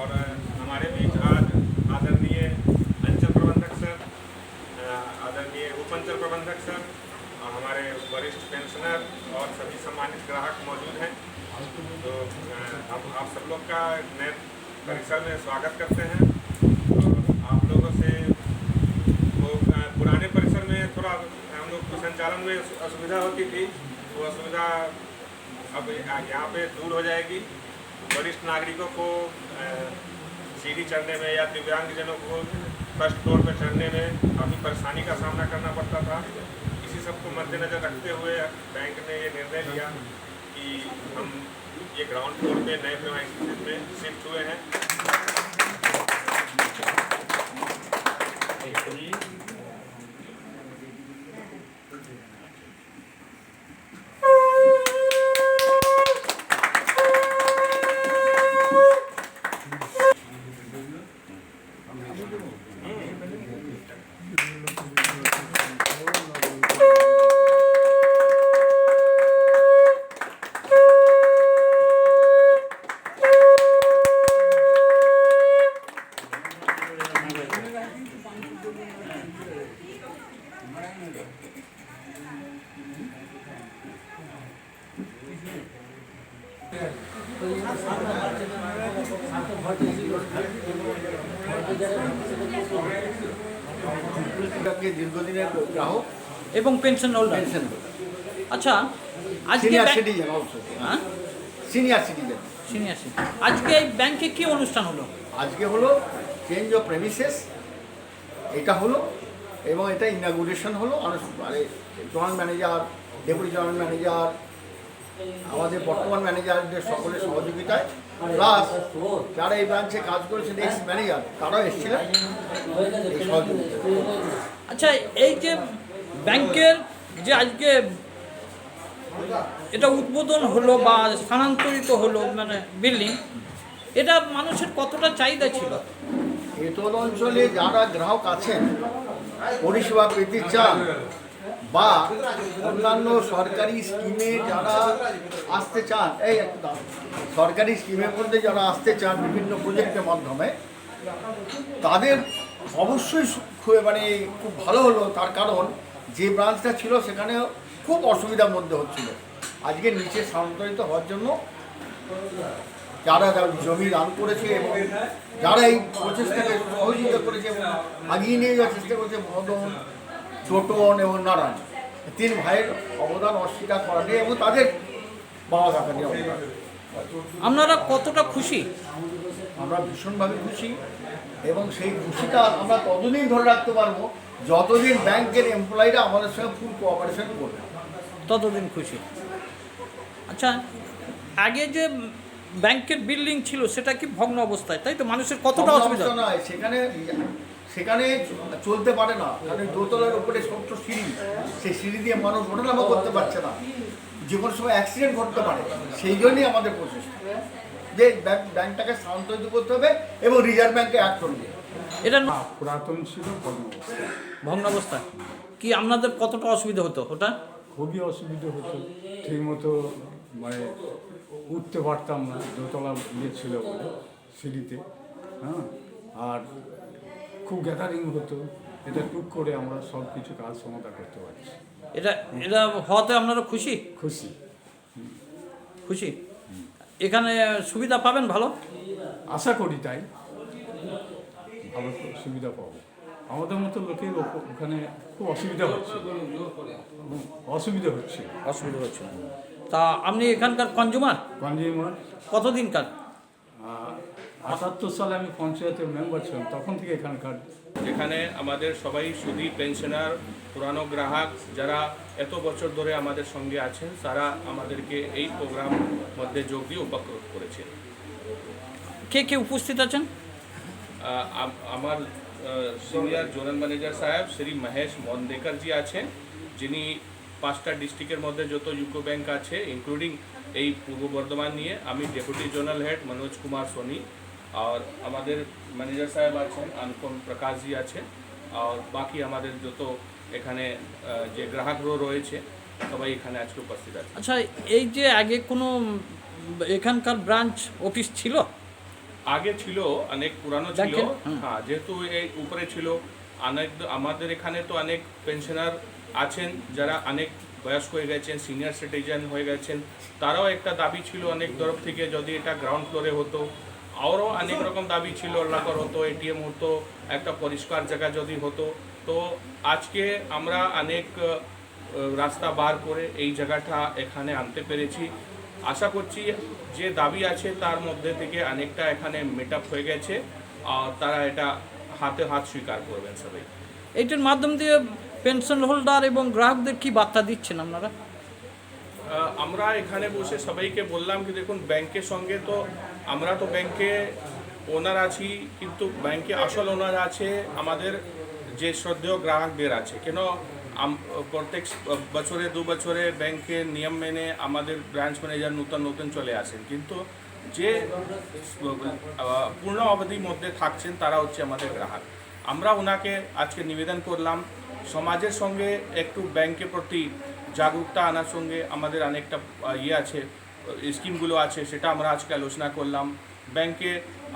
और हमारे बीच आज आदरणीय अंचल प्रबंधक सर आदरणीय उप अंचल प्रबंधक सर हमारे वरिष्ठ पेंशनर और सभी सम्मानित ग्राहक मौजूद हैं। तो हम, आप सब लोग का नए परिसर में स्वागत करते हैं। और आप लोगों से वो पुराने परिसर में थोड़ा को संचालन में असुविधा होती थी, वो असुविधा अब यहाँ पे दूर हो जाएगी। वरिष्ठ नागरिकों को सीढ़ी चढ़ने में या दिव्यांगजनों को फ़र्स्ट फ्लोर पर चढ़ने में काफ़ी परेशानी का सामना करना पड़ता था। इसी सबको मद्देनज़र रखते हुए बैंक ने ये निर्णय लिया कि हम ये ग्राउंड फ्लोर पे नए प्रेमाइसिस में शिफ्ट हुए हैं। দীর্ঘদিনের গ্রাহক এবং পেনশন হোল্ডার পেনশন আচ্ছা আজকে সিনিয়র সিটিজেন অলসো হ্যাঁ? Senior citizen senior citizen. আজকে এই ব্যাংকে কি অনুষ্ঠান হলো? আজকে হলো চেঞ্জ অফ প্রেমিসেস এটা হলো এবং এটা ইনাগুরেশন হলো joint manager deputy joint manager আমাদের বর্তমান ম্যানেজারদের সকলের সহযোগিতায়। প্লাস যারা এই ব্রাঞ্চে কাজ করেছেন এক্স ম্যানেজার তারাও এসেছিলেন। এই আচ্ছা এই যে ব্যাংকের যে আজকে এটা উদ্বোধন হলো বা স্থানান্তরিত হলো মানে বিল্ডিং এটা মানুষের কতটা চাহিদা ছিল? এতদ অঞ্চলে যারা গ্রাহক আছেন পরিষেবা পেতে চান বা অন্যান্য সরকারি স্কিমে যারা আসতে চান, এই একটু দাঁড়াও। সরকারি স্কিমের মধ্যে যারা আসতে চান বিভিন্ন প্রজেক্টের মাধ্যমে, তাদের অবশ্যই মানে খুব ভালো হলো তার কারণ যে ব্রাঞ্চটা ছিল সেখানে খুব অসুবিধার মধ্যে হচ্ছিল আজকে নিচে স্থানান্তরিত হওয়ার জন্য যারা যারা জমি দান করেছে এবং যারা এই প্রচেষ্টাকে সহযোগিতা করেছে এবং আগিয়ে নিয়ে যাওয়ার চেষ্টা করেছে মদন ছোটন এবং নারায়ণ। তিন ভাইয়ের অবদান অস্বীকার করা নেই এবং তাদের বাবা কাকা নিয়ে। আপনারা কতটা খুশি? আমরা ভীষণভাবে খুশি এবং সেই খুশিটা আমরা ততদিন ধরে রাখতে পারব যতদিন ব্যাংকের এমপ্লয়িরা আমাদের সঙ্গে ফুল কোঅপারেশন করবে। ততদিন খুশি। আচ্ছা আগে যে ব্যাংকের বিল্ডিং ছিল সেটা কি ভগ্ন অবস্থায়? তাই তো মানুষের কতটা অসুবিধা? নয় সেখানে সেখানে চলতে পারে না। কারণ দোতলার উপরে ছোট্ট সিঁড়ি। সেই সিঁড়ি দিয়ে মানুষ ওঠানামা করতে পারছে না। যে কোনো সময় অ্যাক্সিডেন্ট ঘটতে পারে। সেই জন্যই আমাদের প্রচেষ্টা। যে ব্যাংক ব্যাংকটাকে স্থানান্তরিত করতে হবে এবং রিজার্ভ ব্যাংকে অ্যাক্ট করবে। এটা না, পুরাতন ছিল ভগ্নাবস্থা। ভগ্নাবস্থা। কি আপনাদের কতটা অসুবিধা হতো ওটা? খুবই অসুবিধা হতো। ঠিকমতো মানে উঠতে পারতাম না। দোতলা ইয়ে ছিল বলে সিঁড়িতে। হ্যাঁ? আর খুব গ্যাদারিং হতো। এটা টুক করে আমরা সব কিছু কাজ সমাধা করতে পারছি। এটা এটা হওয়াতে আপনারা খুশি? খুশি। খুশি? এখানে সুবিধা পাবেন ভালো? আশা করি তাই। ভালো সুবিধা পাবো। আমাদের মতো লোকের ওখানে খুব অসুবিধা হচ্ছে। অসুবিধা হচ্ছে। অসুবিধা হচ্ছে তা আপনি এখানকার কনজুমার কনজিউমার। কতদিনকার? আটাত্তর সালে আমি পঞ্চায়েতের মেম্বার ছিলাম তখন থেকে এখানকার। যেখানে আমাদের সবাই সুদী পেনশনার পুরানো গ্রাহক যারা এত বছর ধরে আমাদের সঙ্গে আছেন তারা আমাদেরকে এই প্রোগ্রাম মধ্যে যোগ দিয়ে উপকৃত করেছেন। কে কে উপস্থিত আছেন? আমার সিনিয়র জোনাল ম্যানেজার সাহেব শ্রী মহেশ মন্দেকর জি আছেন যিনি পাঁচটা ডিস্ট্রিক্টের মধ্যে যত ইউকো ব্যাংক আছে ইনক্লুডিং এই পূর্ব বর্ধমান নিয়ে আমি deputy zonal head Manoj Kumar Soni আর আমাদের ম্যানেজার সাহেব আছেন অনুপম প্রকাশ জি আছেন আর বাকি আমাদের যত এখানে যে গ্রাহকরা রয়েছে সবাই এখানে আজকে উপস্থিত আছে। আচ্ছা এই যে আগে কোনো এখানকার ব্রাঞ্চ অফিস ছিল? আগে ছিল অনেক পুরানো ছিল। হ্যাঁ যেহেতু এই উপরে ছিল অনেক আমাদের এখানে তো অনেক পেনশনার আছেন যারা অনেক বয়স্ক হয়ে গেছেন সিনিয়র সিটিজেন হয়ে গেছেন তারাও একটা দাবি ছিল অনেক তরফ থেকে যদি এটা গ্রাউন্ড ফ্লোরে হতো আরও অনেক রকম দাবি ছিল লাগার হতো এটিএম হতো একটা পরিষ্কার জায়গা যদি হতো। তো আজকে আমরা অনেক রাস্তা বার করে এই জায়গাটা এখানে আনতে পেরেছি। আশা করছি যে দাবি আছে তার মধ্যে থেকে অনেকটা এখানে মেট আপ হয়ে গেছে আর তারা এটা হাতে হাত স্বীকার করবেন সবাই। এইটার মাধ্যম দিয়ে পেনশন হোল্ডার এবং গ্রাহকদের কি বার্তা দিচ্ছেন আপনারা? আমরা এখানে বসে সবাইকে বললাম কি দেখুন ব্যাংকের সঙ্গে তো আমরা তো ব্যাংকে ওনার আছি, কিন্তু ব্যাংকে আসল ওনার আছে আমাদের যে শ্রদ্ধেয় গ্রাহকদের আছে। কেন প্রত্যেক বছরে, দু বছরে ব্যাংকের নিয়ম মেনে আমাদের ব্রাঞ্চ ম্যানেজার নতুন নতুন চলে আসেন। কিন্তু যে পূর্ণ অবধির মধ্যে থাকছেন তারা হচ্ছে আমাদের গ্রাহক। আমরা ওনাকে আজকে নিবেদন করলাম, সমাজের সঙ্গে একটু ব্যাংকের প্রতি জাগরুকতা আনার সঙ্গে আমাদের অনেকটা ইয়ে আছে। স্কিমগুলো আছে, সেটা আমরা আজকে আলোচনা করলাম। ব্যাংকে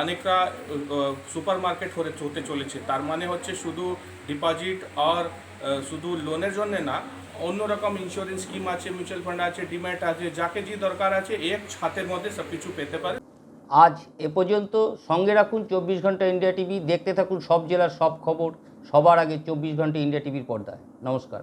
অনেকটা সুপার মার্কেট হতে চলেছে। তার মানে হচ্ছে শুধু ডিপোজিট আর শুধু লোনের জন্য না অন্যরকম ইন্স্যুরেন্স স্কিম আছে মিউচুয়াল ফান্ড আছে ডিম্যাট আছে, যাকে যে দরকার আছে এক ছাতের মধ্যে সব কিছু পেতে পারে। আজ এ পর্যন্ত সঙ্গে রাখুন চব্বিশ ঘণ্টা ইন্ডিয়া টিভি, দেখতে থাকুন সব জেলার সব খবর, সবার আগে চব্বিশ ঘণ্টা ইন্ডিয়া টিভির পর্দায়। নমস্কার।